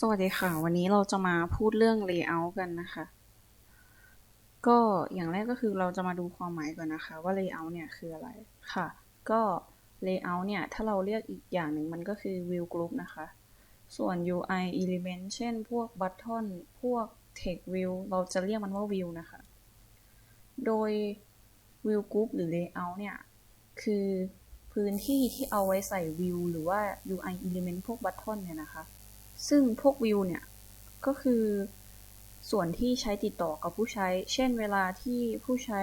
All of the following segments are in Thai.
สวัสดีค่ะ วันนี้เราจะมาพูดเรื่อง layout กันนะคะ ก็อย่างแรกก็คือเราจะมาดูความหมายก่อนนะคะ ว่า layout เนี่ยคืออะไรค่ะ ก็ layout เนี่ย ถ้าเราเรียกอีกอย่างหนึ่งมันก็คือ view group นะคะ ส่วน UI element เช่น พวก button พวก text view เราจะเรียกมันว่า view นะคะ โดย view group หรือ layout เนี่ย คือพื้นที่ที่เอาไว้ใส่ view หรือว่า UI element พวก button เนี่ยนะคะ ซึ่งพวกวิวเนี่ย ก็คือส่วนที่ใช้ติดต่อกับผู้ใช้ เช่นเวลาที่ผู้ใช้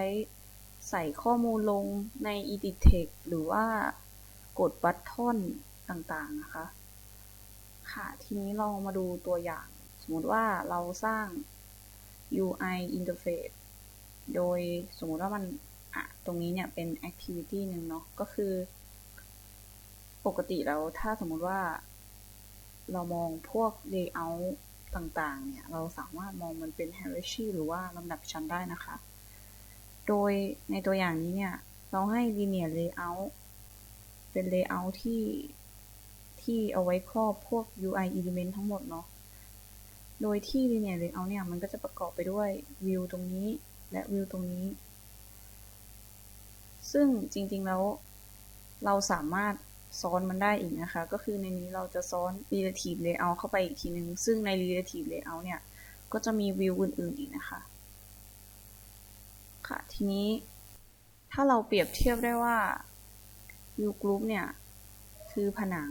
ใส่ข้อมูลลงใน edit text หรือว่ากดบัตทอนต่างๆ นะคะ ค่ะ ทีนี้เรามาดูตัวอย่าง สมมติว่าเราสร้าง UI interface โดยสมมติว่ามันอะตรงนี้เนี่ยเป็น activity หนึ่งเนาะ ก็คือ ปกติแล้วถ้าสมมติว่า เรามองพวก layout ต่างๆ เนี่ย เราสามารถมองมันเป็น hierarchy หรือว่าลำดับชั้นได้นะคะ โดยในตัวอย่างนี้เนี่ย เราให้ linear layout เป็น layout ที่ที่เอาไว้ครอบพวก UI element ทั้งหมดเนาะ โดยที่ linear layout เนี่ย มันก็จะประกอบไปด้วย view ตรงนี้และ view ตรงนี้ ซึ่งจริงๆแล้วเราสามารถ ซ้อนมันได้อีกนะคะ ก็คือในนี้เราจะซ้อน relative layout เข้าไปอีกทีนึง ซึ่งใน relative layout เนี่ย ก็จะมีวิวอื่นๆอีกนะคะ ค่ะ ทีนี้ถ้าเราเปรียบเทียบได้ว่า view group เนี่ย คือผนัง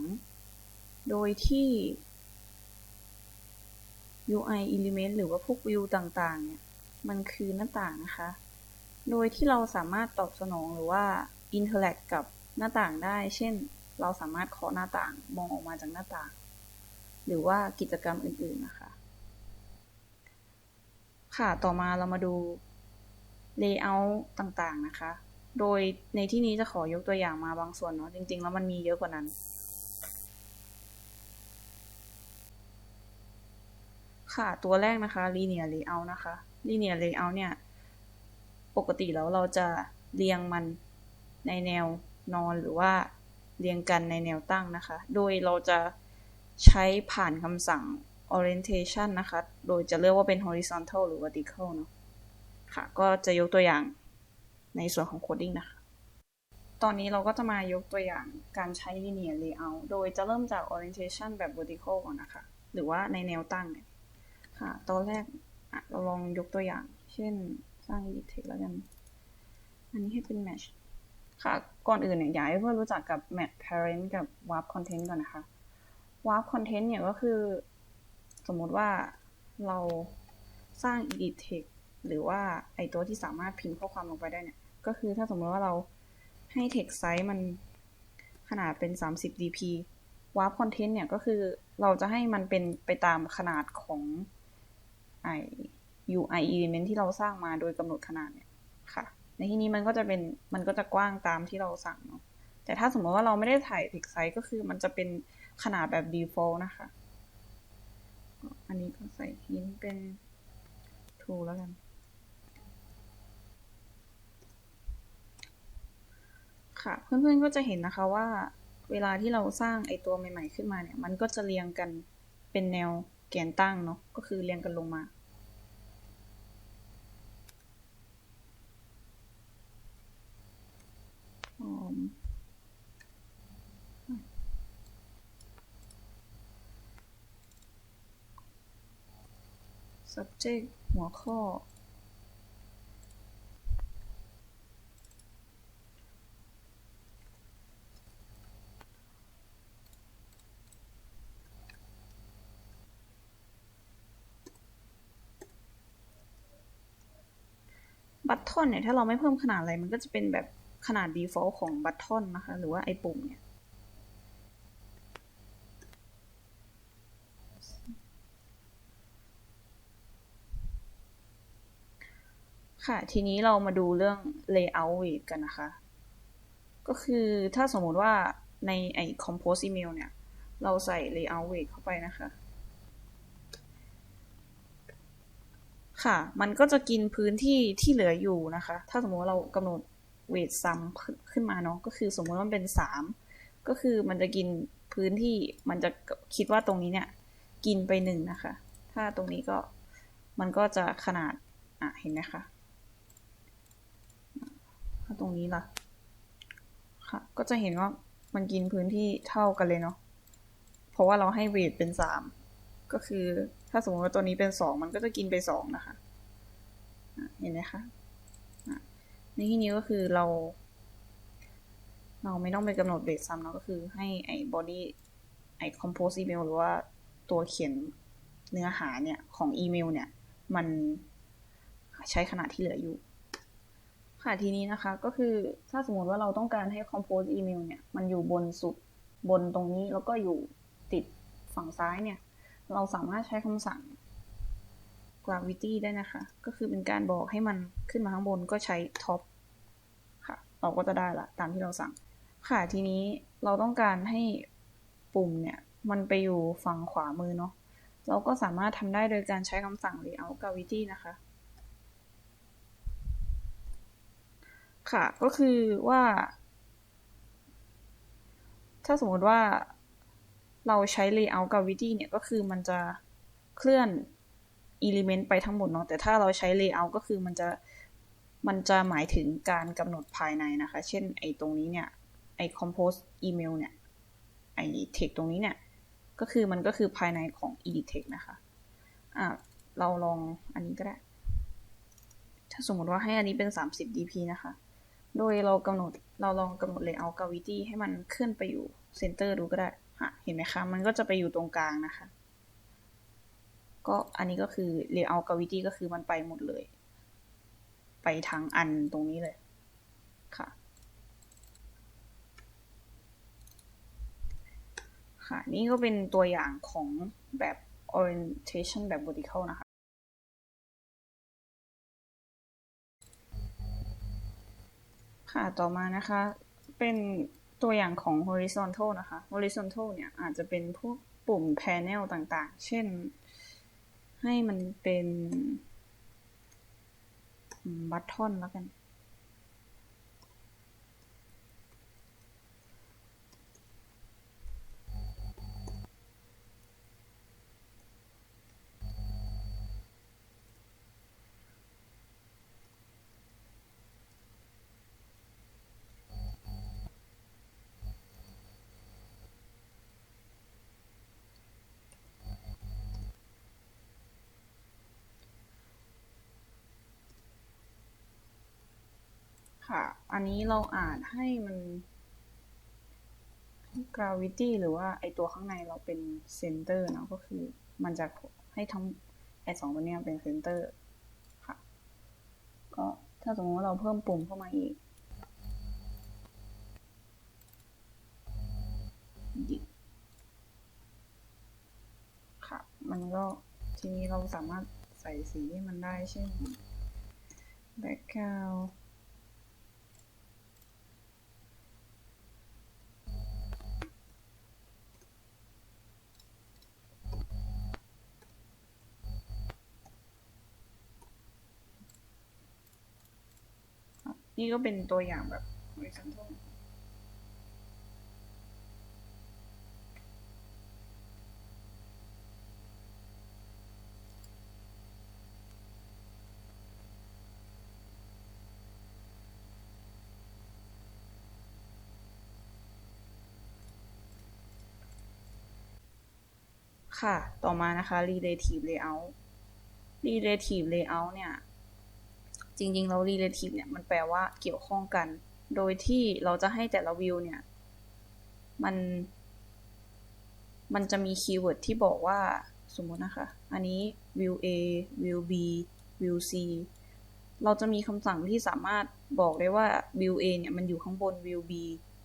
โดยที่ UI element หรือว่าพวกวิวต่างๆ เนี่ย มันคือหน้าต่างนะคะ โดยที่เราสามารถตอบสนองหรือว่า interact กับหน้าต่างได้ เช่น เราสามารถเคาะหน้าต่างมองออกมาจากหน้าต่าง หรือว่ากิจกรรมอื่นๆนะคะ ค่ะต่อมาเรามาดู layout ต่างๆนะคะ โดยในที่นี้จะขอยกตัวอย่างมาบางส่วนเนาะจริงๆ แล้วมันมีเยอะกว่านั้น ค่ะตัวแรกนะคะ linear layout นะคะ linear layout เนี่ย ปกติแล้วเราจะเรียงมันในแนวนอนหรือว่า เรียงกันในแนวตั้งนะคะ โดยเราจะใช้ผ่านคำสั่ง orientation นะคะ โดยจะเลือกว่าเป็น horizontal หรือ vertical เนาะค่ะ ก็จะยกตัวอย่างในส่วนของ coding นะคะ ตอนนี้เราก็จะมายกตัวอย่างการใช้ linear layout โดยจะเริ่มจาก orientation แบบ vertical ก่อนนะคะ หรือว่าในแนวตั้งเนี่ยค่ะ ตอนแรกเราลองยกตัวอย่าง เช่นสร้าง edit text แล้วกัน อันนี้ให้เป็น match ค่ะ ก่อนอื่นเนี่ยอยากให้เพื่อนรู้จักกับ Mat parent กับ warp content ก่อนนะคะ warp content เนี่ยก็คือ สมมติว่าเราสร้าง edit text หรือว่าไอตัวที่สามารถพิมพ์ข้อความลงไปได้เนี่ย ก็คือถ้าสมมติว่าเราให้ text size มันขนาดเป็น 30 dp warp content เนี่ยก็คือเราจะให้มันเป็นไปตามขนาดของไอ UI element ที่เราสร้างมาโดยกำหนดขนาดเนี่ยค่ะ ในที่นี้มันก็จะเป็นมันก็จะกว้างตามที่เราสั่งเนาะแต่ถ้าสมมติว่าเราไม่ได้ถ่าย text size ก็คือมันจะเป็นขนาดแบบ default นะคะ อันนี้ก็ใส่พิมพ์เป็น true แล้วกัน ค่ะ เพื่อนๆก็จะเห็นนะคะว่าเวลาที่เราสร้างไอตัวใหม่ ๆ ขึ้นมาเนี่ย มันก็จะเรียงกันเป็นแนวแกนตั้งเนาะ ก็คือเรียงกันลงมา subject หัวข้อ บัตทอนเนี่ย ถ้าเราไม่เพิ่มขนาดอะไร มันก็จะเป็นแบบขนาด default ของบัตทอนนะคะ หรือว่าไอปุ่มเนี่ย ค่ะ ทีนี้เรามาดูเรื่อง layout weight กันนะคะ ก็คือถ้าสมมติว่าในไอ้ compose email เนี่ย เราใส่ layout weight เข้าไปนะคะ ค่ะ มันก็จะกินพื้นที่ที่เหลืออยู่นะคะ ถ้าสมมติว่าเรากำหนด weight sum ขึ้นมาเนาะ ก็คือสมมติว่ามันเป็น 3 ก็คือมันจะกินพื้นที่ มันจะคิดว่าตรงนี้เนี่ย กินไปหนึ่งนะคะ ถ้าตรงนี้ก็มันก็จะขนาด อะ เห็นไหมคะ ถ้าตรงนี้ล่ะ ค่ะ ก็จะเห็นว่ามันกินพื้นที่เท่ากันเลยเนาะ เพราะว่าเราให้เวทเป็นสามก็คือถ้าสมมติว่าตัวนี้เป็นสองมันก็จะกินไปสองนะคะ เห็นไหมคะ ในที่นี้ก็คือเรา เราไม่ต้องไปกำหนดเบสซ้ำเนาะก็คือให้ไอ้ body ไอ้ compose email หรือว่าตัวเขียนเนื้อหาเนี่ย ของอีเมลเนี่ย มันใช้ขนาดที่เหลืออยู่ ค่ะทีนี้นะคะก็คือถ้าสมมติว่าเราต้องการให้ compose email เนี่ยมันอยู่บนสุดบนตรงนี้แล้วก็อยู่ติดฝั่งซ้ายเนี่ย เราสามารถใช้คำสั่ง gravity ได้นะคะ ก็คือเป็นการบอกให้มันขึ้นมาข้างบนก็ใช้ top ค่ะ เราก็จะได้ละตามที่เราสั่ง ค่ะทีนี้เราต้องการให้ปุ่มเนี่ย มันไปอยู่ฝั่งขวามือเนาะเราก็สามารถทำได้โดยการใช้คำสั่ง layout gravity นะคะ ค่ะ ก็คือว่า ถ้าสมมติว่าเราใช้ layout gravity เนี่ยก็คือมันจะเคลื่อน element ไปทั้งหมดเนาะแต่ถ้าเราใช้ layout ก็คือมันจะมันจะหมายถึงการกำหนดภายในนะคะ เช่นไอ้ตรงนี้เนี่ย ไอ้ compose email เนี่ย ไอ้ text ตรงนี้เนี่ย ก็คือมันก็คือภายในของ edit text นะคะอะเราลองอันนี้ก็ได้ ถ้าสมมติว่าให้อันนี้เป็น 30 dp นะคะ โดยเรากำหนดเราลองกำหนด layout gravity ให้มันขึ้นไปอยู่ center ดูก็ได้ฮะเห็นไหมคะ มันก็จะไปอยู่ตรงกลางนะคะ ก็อันนี้ก็คือ layout gravity ก็คือมันไปหมดเลย ไปทางอันตรงนี้เลยค่ะค่ะ นี่ก็เป็นตัวอย่างของแบบ orientation แบบ vertical นะคะ ค่ะต่อมานะคะเป็นตัวอย่างของ horizontal นะคะ horizontal เนี่ยอาจจะเป็นพวกปุ่ม panel ต่างๆ เช่น ให้มันเป็น button แล้วกัน ค่ะ อันนี้เราอ่านให้มัน gravity หรือว่าไอตัวข้างในเราเป็น center เนาะก็คือมันจะให้ทั้งไอสองตัวเนี้ยเป็น center ค่ะ ก็ถ้าสมมติว่าเราเพิ่มปุ่มเข้ามาอีกค่ะ มันก็ทีนี้เราสามารถใส่สีให้มันได้เช่น background นี่ก็เป็นตัวอย่างแบบ horizontal ค่ะ ต่อมานะคะ relative layout relative layout เนี่ย จริงๆเรา relative เนี่ยมันแปลว่าเกี่ยวข้องกัน โดยที่เราจะให้แต่ละวิวเนี่ย มัน มันจะมีคีย์เวิร์ดที่บอกว่าสมมตินะคะ อันนี้ view A view B view C เราจะมีคำสั่งที่สามารถบอกได้ว่า view A เนี่ยมันอยู่ข้างบน view B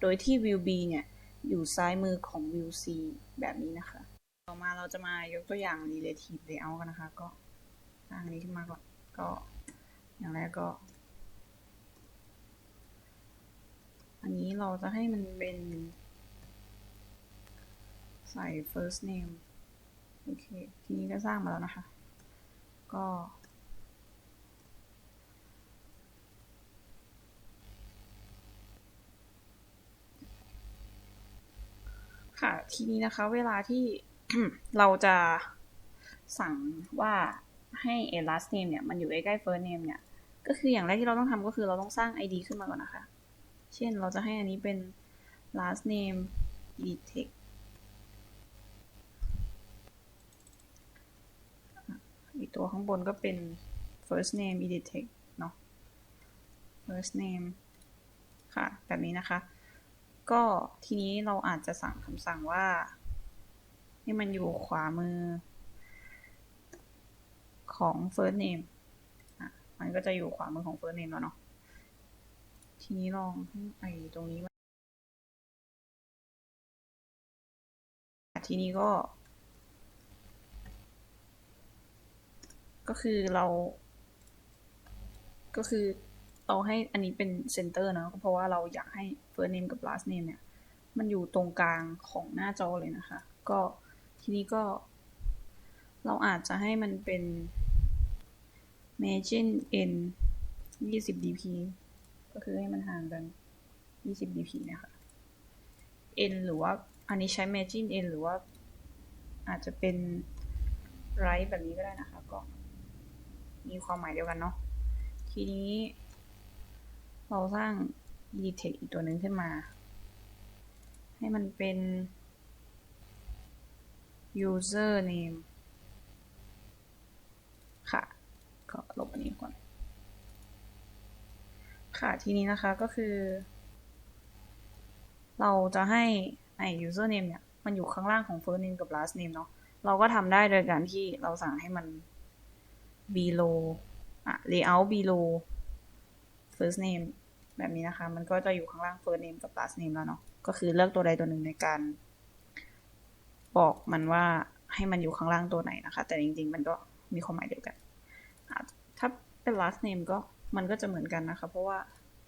โดยที่ view B เนี่ยอยู่ซ้ายมือของ view C แบบนี้นะคะ ต่อมาเราจะมายกตัวอย่าง relative layout กันนะคะ ก็สร้างนี้ขึ้นมาก่อนก็ อย่างแรกก็ อันนี้เราจะให้มันเป็น ใส่ first name โอเค ทีนี้ก็สร้างมาแล้วนะคะ ก็ ค่ะ ทีนี้นะคะ เวลาที่เราจะสั่งว่าให้ a last name เนี่ย มันอยู่ใกล้ๆ first name เนี่ย ก็คืออย่างแรกที่เราต้องทำก็คือเราต้องสร้าง ID ขึ้นมาก่อนนะคะ เช่นเราจะให้อันนี้เป็น last name edit text อีกตัวข้างบนก็เป็น first name edit text เนาะ first name ค่ะ แบบนี้นะคะ ก็ทีนี้เราอาจจะสั่งคำสั่งว่าให้มันอยู่ขวามือของ first name มันก็จะอยู่ขวามือของ first name แล้วเนาะทีนี้ลองให้ไอตรงนี้ทีนี้ก็ ก็คือเรา ก็คือเราให้อันนี้เป็นเซนเตอร์นะ เพราะว่าเราอยากให้ first name กับ last name เนี่ย มันอยู่ตรงกลางของหน้าจอเลยนะคะ ก็ทีนี้ก็ เราอาจจะให้มันเป็น margin n 20 dp ก็คือให้มันห่างกัน 20 dp เนะคะ n หรือว่าอันนี้ใช้ margin n หรือว่าอาจจะเป็น right แบบนี้ก็ได้นะคะ ก็มีความหมายเดียวกันเนาะ ทีนี้ เราสร้าง edit text อีกตัวหนึ่งขึ้นมา ให้มันเป็น user name ค่ะ ก็ ลบอันนี้ก่อน ค่ะทีนี้นะคะก็คือ เราจะให้ไอ้ user name เนี่ย มันอยู่ข้างล่างของ first name กับ last name เนาะเราก็ทำได้โดยการที่เราสั่งให้มัน below อะ layout below first name แบบนี้นะคะ มันก็จะอยู่ข้างล่าง first name กับ last name แล้วเนาะก็คือเลือกตัวใดตัวหนึ่งในการ บอกมันว่าให้มันอยู่ข้างล่างตัวไหนนะคะ แต่จริงๆ มันก็มีความหมายเดียวกัน เป็น last name ก็มันก็จะเหมือนกันนะคะ เพราะว่า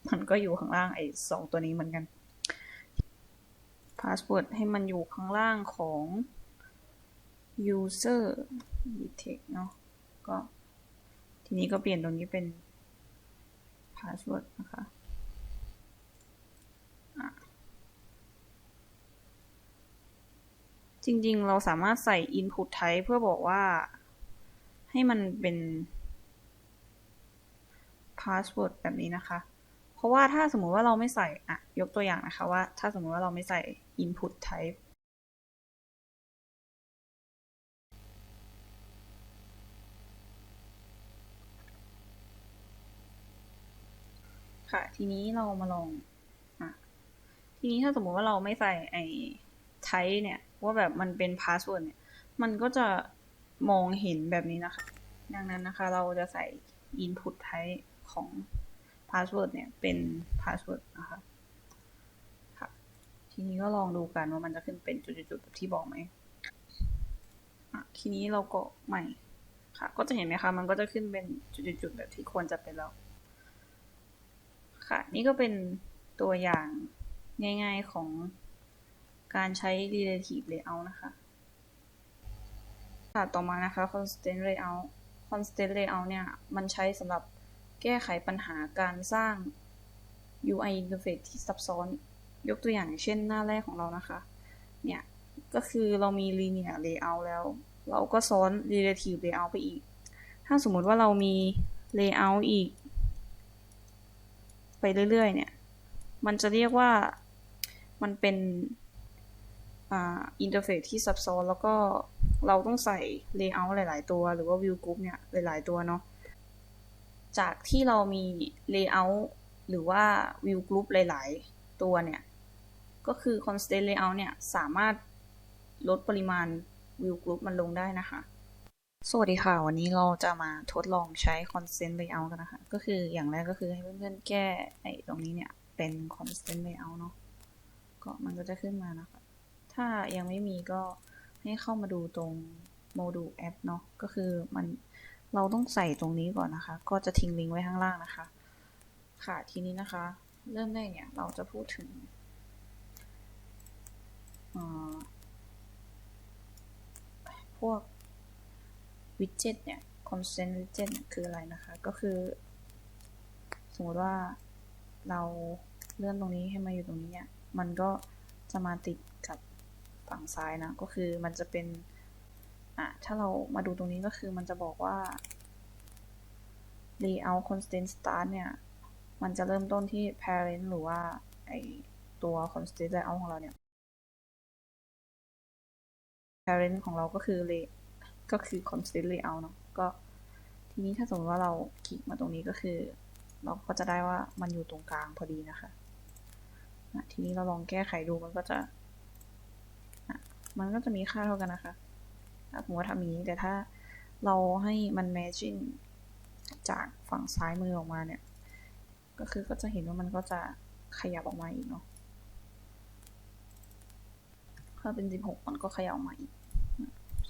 มันก็อยู่ข้างล่างไอ้สองตัวนี้เหมือนกัน password ให้มันอยู่ข้างล่างของ user detect เนาะก็ทีนี้ก็เปลี่ยนตรงนี้เป็น password นะคะจริงๆ เราสามารถใส่ input type เพื่อบอกว่าให้มันเป็น password แบบนี้นะคะ เพราะว่าถ้าสมมุติว่าเราไม่ใส่อะยกตัวอย่างนะคะว่า ถ้าสมมุติว่าเราไม่ใส่ input type ค่ะ ทีนี้เรามาลองอะทีนี้ถ้าสมมุติว่าเราไม่ใส่ไอ้ type เนี่ย ว่าแบบมันเป็น password เนี่ย มันก็จะมองเห็นแบบนี้นะคะ ดังนั้นนะคะ เราจะใส่ input type ของ password เนี่ยเป็น password นะคะค่ะทีนี้ก็ลองดูกันว่ามันจะขึ้นเป็นจุดๆแบบที่บอกไหมทีนี้เราก็ใหม่ค่ะ ก็จะเห็นไหมคะมันก็จะขึ้นเป็นจุดๆแบบที่ควรจะเป็นแล้ว ค่ะ นี่ก็เป็นตัวอย่างง่ายๆของการใช้ relative layout นะคะ ค่ะ ต่อมานะคะ constant layout constant layout เนี่ย มันใช้สำหรับ แก้ไขปัญหาการสร้าง UI interface ที่ซับซ้อน ยกตัวอย่างเช่นหน้าแรกของเรานะคะ เนี่ย ก็คือเรามี linear layout แล้ว เราก็ซ้อน relative layout ไปอีก ถ้าสมมุติว่าเรามี layout อีก ไปเรื่อยๆ เนี่ย มันจะเรียกว่ามันเป็นอินเทอร์เฟซที่ซับซ้อนแล้วก็เราต้องใส่ layout หลาย ๆ ตัว หรือว่า view group เนี่ย หลาย ๆ ตัวเนาะ จากที่เรามี layout หรือว่า view group หลาย ๆ ตัวเนี่ย ก็คือ constant layout เนี่ย สามารถลดปริมาณ view group มันลงได้นะคะ สวัสดีค่ะ วันนี้เราจะมาทดลองใช้ constant layout กันนะคะ ก็คืออย่างแรกก็คือให้เพื่อนๆ แก้ไอ้ตรงนี้เนี่ย เป็น constant layout เนาะก็มันก็จะขึ้นมานะคะ ถ้ายังไม่มีก็ให้เข้ามาดูตรงโมดูลแอปเนาะ ก็คือมัน เราต้องใส่ตรงนี้ก่อนนะคะ ก็จะทิ้งลิงก์ไว้ข้างล่างนะคะ ค่ะ ทีนี้นะคะ เริ่มแรกเนี่ย เราจะพูดถึงพวกวิดเจ็ตเนี่ย constant widget คืออะไรนะคะ ก็คือ สมมติว่าเราเลื่อนตรงนี้ให้มาอยู่ตรงนี้เนี่ย มันก็จะมาติดกับฝั่งซ้ายนะ ก็คือมันจะเป็น อะ ถ้าเรามาดูตรงนี้ก็คือมันจะบอกว่า layout constant start เนี่ย มันจะเริ่มต้นที่ parent หรือว่าไอตัว constant layout ของเราเนี่ย parent ของเราก็คือ lay ก็คือ constant layout เนาะก็ทีนี้ถ้าสมมติว่าเราคลิกมาตรงนี้ก็คือ เราก็จะได้ว่ามันอยู่ตรงกลางพอดีนะคะทีนี้เราลองแก้ไขดูมันก็จะ มันก็จะมีค่าเท่ากันนะคะ สมมติว่าทำอย่างนี้แต่ถ้าเราให้มัน matching จากฝั่งซ้ายมือออกมาเนี่ย ก็คือก็จะเห็นว่ามันก็จะขยับออกมาอีกเนาะถ้าเป็น 16 มันก็ขยับออกมาอีก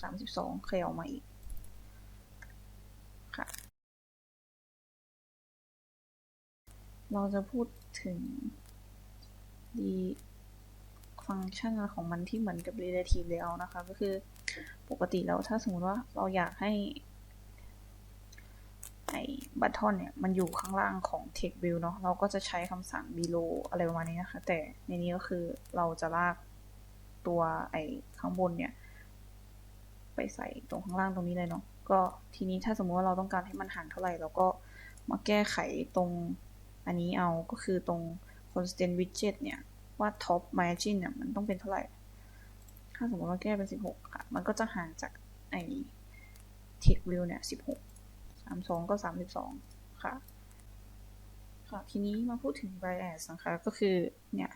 32 ขยับออกมาอีก ค่ะ เราจะพูดถึงดี ฟังก์ชันของมันที่เหมือนกับ relative layout นะคะ ก็คือปกติแล้วถ้าสมมติว่าเราอยากให้ไอ้บัตทอนเนี่ย มันอยู่ข้างล่างของ text view เนาะเราก็จะใช้คำสั่ง below อะไรประมาณนี้นะคะ แต่ในนี้ก็คือเราจะลากตัวไอ้ข้างบนเนี่ย ไปใส่ตรงข้างล่างตรงนี้เลยเนาะก็ทีนี้ถ้าสมมติว่าเราต้องการให้มันห่างเท่าไหร่เราก็มาแก้ไขตรงอันนี้เอาก็คือตรง constant widget เนี่ย ว่า top margin เนี่ยมันต้องเป็นเท่าไหร่ ถ้าสมมติว่าแก้เป็น 16ค่ะ มันก็จะห่างจากไอ้ text view เนี่ย 16 32 ก็ 32 ค่ะ ค่ะ ทีนี้มาพูดถึง bias นะคะ ก็คือ เนี่ย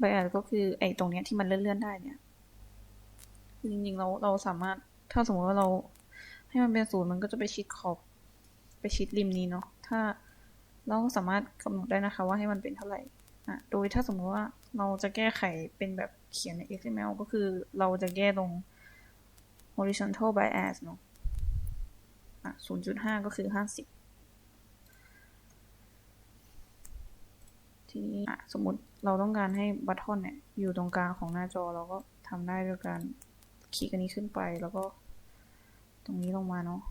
bias ก็คือไอ้ตรงเนี้ยที่มันเลื่อนๆได้เนี่ย จริงๆ เราเราสามารถ ถ้าสมมติว่าเราให้มันเป็นศูนย์มันก็จะไปชิดขอบ ไปชิดริมนี้เนาะ ถ้าเราก็สามารถกำหนดได้นะคะว่าให้มันเป็นเท่าไหร่ อะโดยถ้าสมมติว่าเราจะแก้ไขเป็นแบบเขียนใน XML ก็คือเราจะแก้ตรง horizontal bias เนาะอะ0.5 ก็คือ 50 ทีนี้อะสมมติเราต้องการให้บัตทอนเนี่ย อยู่ตรงกลางของหน้าจอเราก็ทำได้ด้วยการคลิกอันนี้ขึ้นไปแล้วก็ ตรงนี้ลงมาเนาะ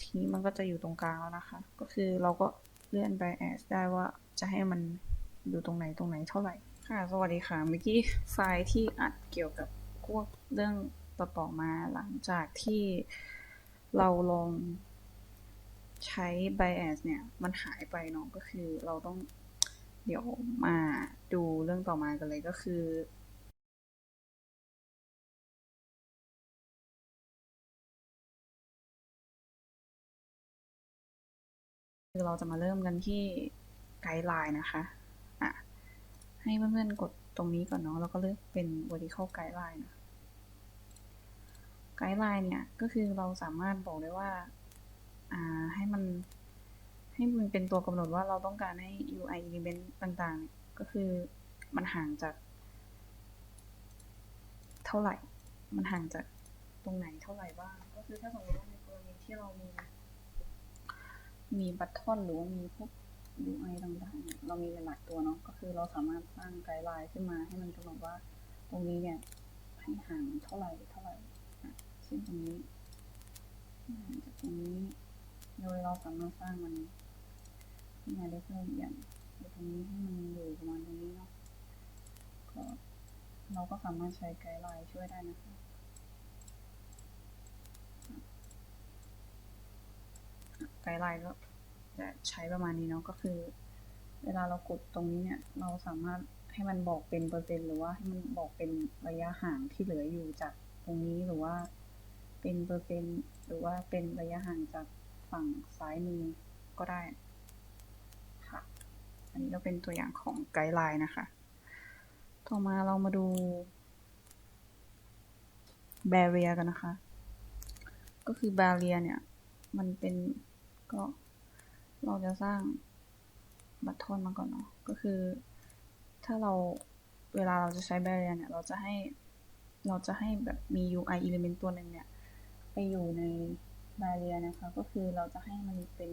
ทีนี้มันก็จะอยู่ตรงกลางแล้วนะคะ ก็คือเราก็ เลื่อนไปแอดได้ว่าจะให้มันอยู่ตรงไหนตรงไหนเท่าไหร่ ค่ะ สวัสดีค่ะ เมื่อกี้ไฟล์ที่อัดเกี่ยวกับพวกเรื่องต่อต่อมาหลังจากที่เราลองใช้ bias เนี่ย มันหายไปเนาะก็คือเราต้องเดี๋ยวมาดูเรื่องต่อมากันเลยก็คือ คือเราจะมาเริ่มกันที่ไกด์ไลน์นะคะอะให้เพื่อนๆกดตรงนี้ก่อนเนาะแล้วก็เลือกเป็น vertical guideline นะไกด์ไลน์เนี่ย ก็คือเราสามารถบอกได้ว่า อ่า ให้มัน ให้มันเป็นตัวกำหนดว่าเราต้องการให้ UI element ต่างๆ ก็คือมันห่างจาก เท่าไหร่ มันห่างจากตรงไหนเท่าไหร่บ้าง ก็คือถ้าสมมติว่าในกรณีที่เรามี มีบัตทอนหรือว่ามีพวก UI ต่างๆเนี่ยเรามีหลายตัวเนาะก็คือเราสามารถสร้างไกด์ไลน์ขึ้นมาให้มันกำหนดว่า ตรงนี้เนี่ยให้ห่างเท่าไหร่เท่าไหร่เช่นตรงนี้ห่างจากตรงนี้โดยเราสามารถสร้างมันขึ้นมาได้เพิ่มอย่างตรงนี้ให้มันอยู่ประมาณตรงนี้เนาะก็เราก็สามารถใช้ไกด์ไลน์ช่วยได้นะคะไกด์ไลน์ก็จะใช้ประมาณนี้เนาะก็คือ เวลาเรากดตรงนี้เนี่ยเราสามารถให้มันบอกเป็นเปอร์เซ็นต์หรือว่าให้มันบอกเป็นระยะห่างที่เหลืออยู่จากตรงนี้หรือว่าเป็นเปอร์เซ็นต์หรือว่าเป็นระยะห่างจากฝั่งซ้ายมือก็ได้ค่ะ อันนี้ก็เป็นตัวอย่างของไกด์ไลน์นะคะ ต่อมาเรามาดู barrier กันนะคะ ก็คือ barrier เนี่ย มันเป็น ก็เราจะสร้างบัตทอนมาก่อนเนาะก็คือ ถ้าเราเวลาเราจะใช้ barrier เนี่ย เราจะให้เราจะให้แบบมี UI element ตัวหนึ่งเนี่ย ไปอยู่ใน barrier นะคะ ก็คือเราจะให้มันเป็น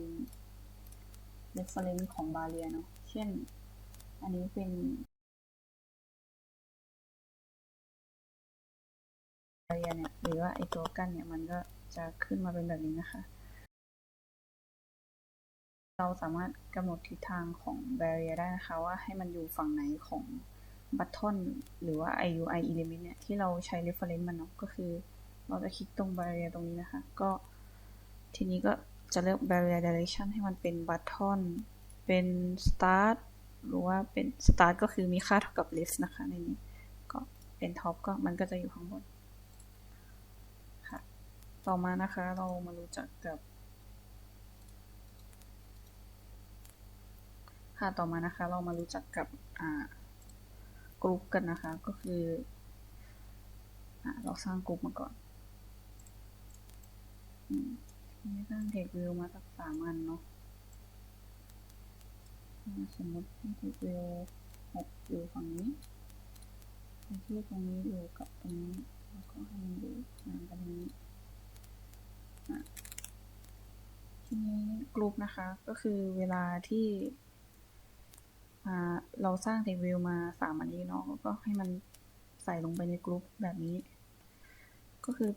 reference ของ barrier เนาะเช่น อันนี้เป็น barrier เนี่ยหรือว่าไอตัวกั้นเนี่ยมันก็จะขึ้นมาเป็นแบบนี้นะคะ เราสามารถกำหนดทิศทางของ barrier ได้นะคะ ว่าให้มันอยู่ฝั่งไหนของ button หรือว่า IUI element เนี่ย ที่เราใช้ reference มันเนาะก็คือ เราจะคลิกตรง barrier ตรงนี้นะคะ ก็ ทีนี้ก็จะเลือก barrier direction ให้มันเป็น button เป็น start หรือว่าเป็น start ก็คือมีค่าเท่ากับ left นะคะในนี้ ก็เป็น top ก็มันก็จะอยู่ข้างบน ค่ะ ต่อมานะคะเรามารู้จักกับ ค่ะต่อมานะคะ เรามารู้จักกับกรุ๊ปกันนะคะ ก็คืออเราสร้างกรุ๊ปมาก่อนอืมทีนี้สร้างเทควิวมาสักสามอันเนาะสมมติเทควิวหกอยู่ฝั่งนี้ไอ้ที่ตรงนี้อยู่กับตรงนี้แล้วก็ให้มันอยู่ห่างกันนี้ทีนี้กรุ๊ปนะคะ ก็คือเวลาที่ เราสร้างเทควิวมาสามอันนี้เนาะก็ให้มันใส่ลงไปในกรุ๊ปแบบนี้ ก็คือ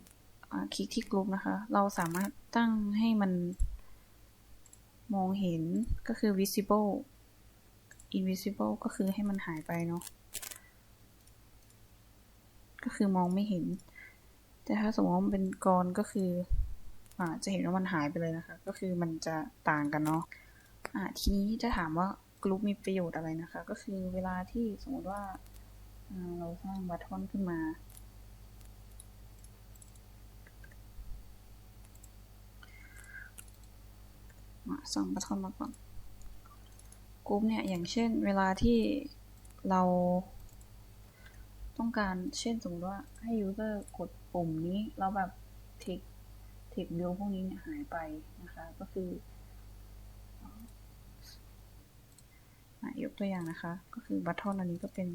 อคลิกที่กรุ๊ปนะคะ เราสามารถตั้งให้มันมองเห็นก็คือ visible invisible ก็คือให้มันหายไปเนาะก็คือมองไม่เห็น แต่ถ้าสมมติว่ามันเป็นกรก็คืออ่าจะเห็นว่ามันหายไปเลยนะคะ ก็คือมันจะต่างกันเนาะอ่าทีนี้จะถามว่า กรุ๊ปมีประโยชน์อะไรนะคะ ก็คือเวลาที่สมมติว่าเราสร้างบัตทอนขึ้นมาสร้างบัตทอนมาก่อนกรุ๊ปเนี่ย อย่างเช่น เวลาที่เราต้องการเช่นสมมติว่าให้ user กดปุ่มนี้แล้วแบบ tick tick เดียวพวกนี้เนี่ยหายไปนะคะ ก็คืออะ ยกตัวอย่างนะคะ ก็คือบัตทอนอันนี้ก็เป็น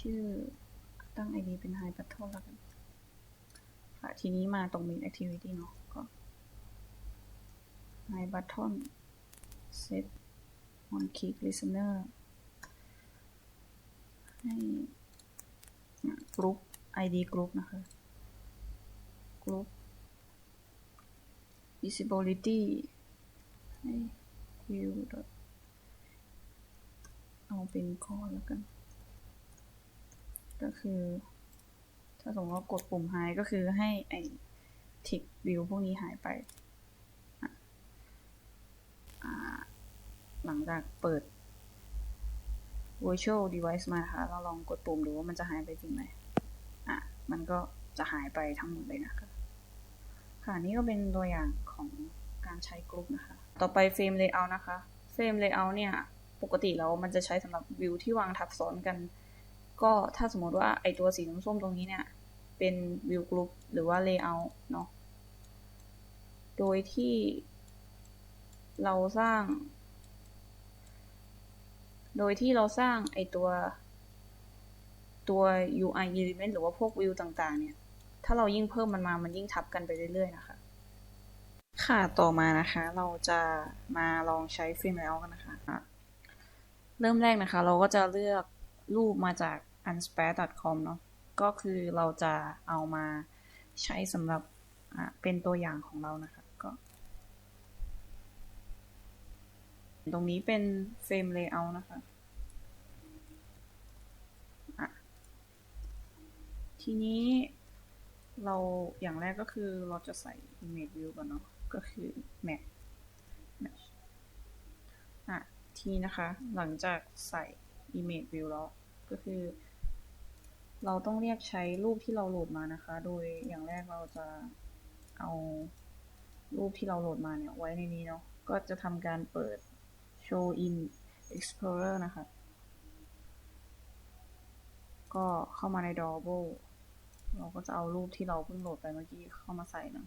ชื่อตั้ง ID เป็น high button แล้วกันค่ะทีนี้มาตรง main activity เนาะก็ high button set on click listener ให้กรุ๊ป ID กรุ๊ปนะคะกรุ๊ป visibility ให้ view เอาเป็นข้อแล้วกัน ก็คือ ถ้าสมมติว่ากดปุ่ม hide ก็คือให้ไอ้ tick view พวกนี้หายไป หลังจากเปิด virtual device มานะคะ เราลองกดปุ่มดูว่ามันจะหายไปจริงไหมอะ มันก็จะหายไปทั้งหมดเลยนะคะ ค่ะ นี่ก็เป็นตัวอย่างของการใช้กรุ๊ปนะคะ ต่อไป frame layout นะคะ frame layout เนี่ย ปกติแล้วมันจะใช้สำหรับวิวที่วางทับซ้อนกัน ก็ถ้าสมมติว่าไอตัวสีส้มๆตรงนี้เนี่ย เป็นวิวกรุ๊ปหรือว่า layout เนาะโดยที่เราสร้าง โดยที่เราสร้างไอตัวตัว UI element หรือว่าพวกวิวต่างๆ เนี่ย ถ้าเรายิ่งเพิ่มมันมา มันยิ่งทับกันไปเรื่อยๆ นะคะ ค่ะ ต่อมานะคะ เราจะมาลองใช้ฟิล์มแล้วกันนะคะ เริ่มแรกนะคะ เราก็จะเลือกรูปมาจาก unspare.com เนาะก็คือเราจะเอามาใช้สำหรับเป็นตัวอย่างของเรานะคะก็ตรงนี้เป็นเฟรม layout นะคะ ทีนี้เราอย่างแรกก็คือเราจะใส่ image view ก่อนเนาะก็คือ match match อะ ทีนะคะ หลังจากใส่ image view แล้ว ก็คือ เราต้องเรียกใช้รูปที่เราโหลดมานะคะ โดยอย่างแรกเราจะเอารูปที่เราโหลดมาเนี่ย ไว้ในนี้เนาะ ก็จะทำการเปิด show in explorer นะคะ ก็เข้ามาใน drawable เราก็จะเอารูปที่เราเพิ่งโหลดไปเมื่อกี้เข้ามาใส่นะ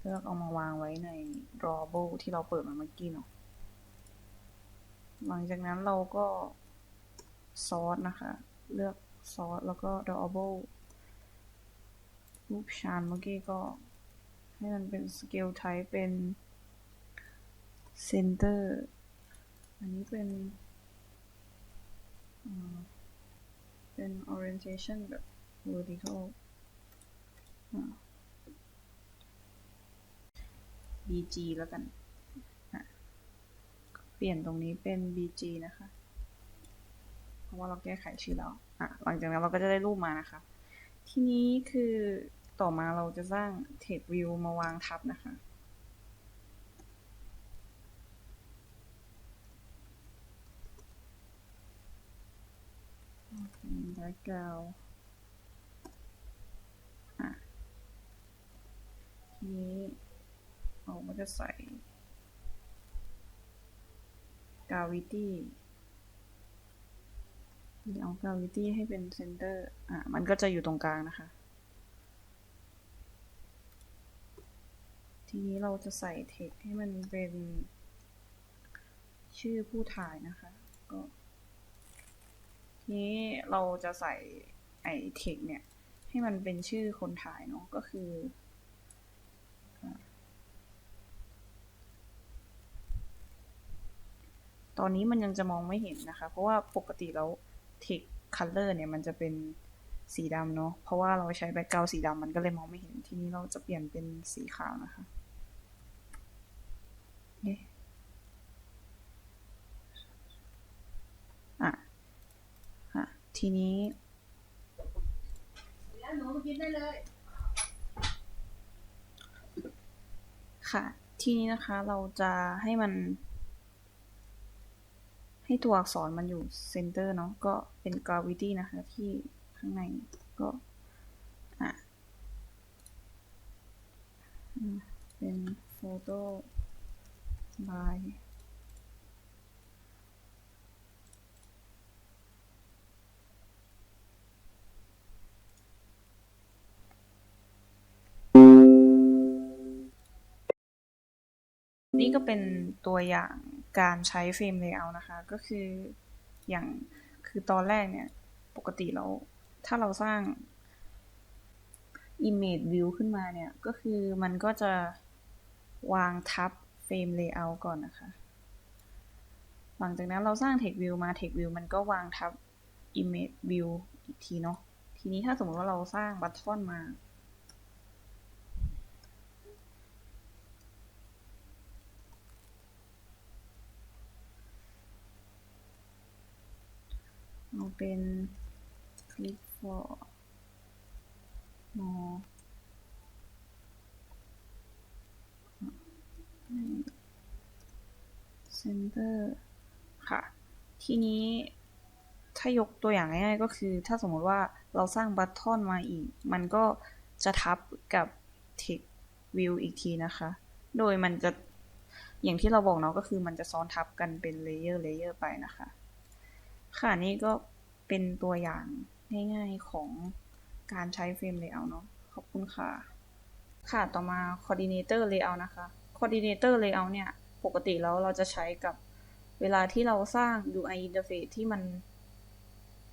เลือกเอามาวางไว้ใน drawable ที่เราเปิดมาเมื่อกี้เนาะ หลังจากนั้นเราก็ซอสนะคะ เลือกซอสแล้วก็ drawable รูปชานเมื่อกี้ก็ ให้มันเป็น scale type เป็น center อันนี้เป็นเป็น orientation แบบ vertical bg แล้วกัน เปลี่ยนตรงนี้เป็น bg นะคะ เพราะว่าเราแก้ไขชื่อแล้วอะหลังจากนั้นเราก็จะได้รูปมานะคะ ทีนี้คือต่อมาเราจะสร้าง text view มาวางทับนะคะเป็น background อะทีนี้เราก็จะใส่ gravity เอา gravity ให้เป็น center อะมันก็จะอยู่ตรงกลางนะคะ ทีนี้เราจะใส่ text ให้มันเป็นชื่อผู้ถ่ายนะคะ ก็ทีนี้เราจะใส่ไอ้ text เนี่ย ให้มันเป็นชื่อคนถ่ายเนาะก็คือ ตอนนี้มันยังจะมองไม่เห็นนะคะ เพราะว่าปกติแล้ว text color เนี่ยมันจะเป็นสีดำเนาะ เพราะว่าเราใช้แบ็กกราวสีดำมันก็เลยมองไม่เห็น ทีนี้เราจะเปลี่ยนเป็นสีขาวนะคะอ๊ะอะอะ ทีนี้แล้วหนูกินได้เลย ค่ะ ทีนี้นะคะเราจะให้มัน ให้ตัวอักษรมันอยู่เซนเตอร์เนาะก็เป็น gravity นะคะที่ข้างในก็อะเป็น photo by นี่ก็เป็นตัวอย่าง การใช้เฟรม layout นะคะ ก็คืออย่างคือตอนแรกเนี่ยปกติเราถ้าเราสร้าง image view ขึ้นมาเนี่ย ก็คือมันก็จะวางทับเฟรม layout ก่อนนะคะ หลังจากนั้นเราสร้าง text view มา text view มันก็วางทับ image view อีกทีเนาะทีนี้ถ้าสมมติว่าเราสร้าง button มา เอาเป็น click for more center ค่ะ ทีนี้ถ้ายกตัวอย่างง่ายๆก็คือ ถ้าสมมติว่าเราสร้างบัตทอนมาอีก มันก็จะทับกับ text view อีกทีนะคะ โดยมันจะอย่างที่เราบอกเนาะก็คือมันจะซ้อนทับกันเป็นเลเยอร์เลเยอร์ไปนะคะ ค่ะนี่ก็เป็นตัวอย่างง่ายๆของการใช้เฟรม layout เนาะขอบคุณค่ะ ค่ะต่อมา coordinator layout นะคะ coordinator layout เนี่ย ปกติแล้วเราจะใช้กับเวลาที่เราสร้าง UI interface ที่มัน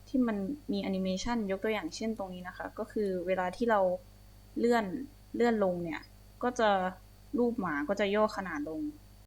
ที่มันมีแอนิเมชันยกตัวอย่างเช่นตรงนี้นะคะ ก็คือเวลาที่เราเลื่อนเลื่อนลงเนี่ย ก็จะรูปหมาก็จะย่อขนาดลง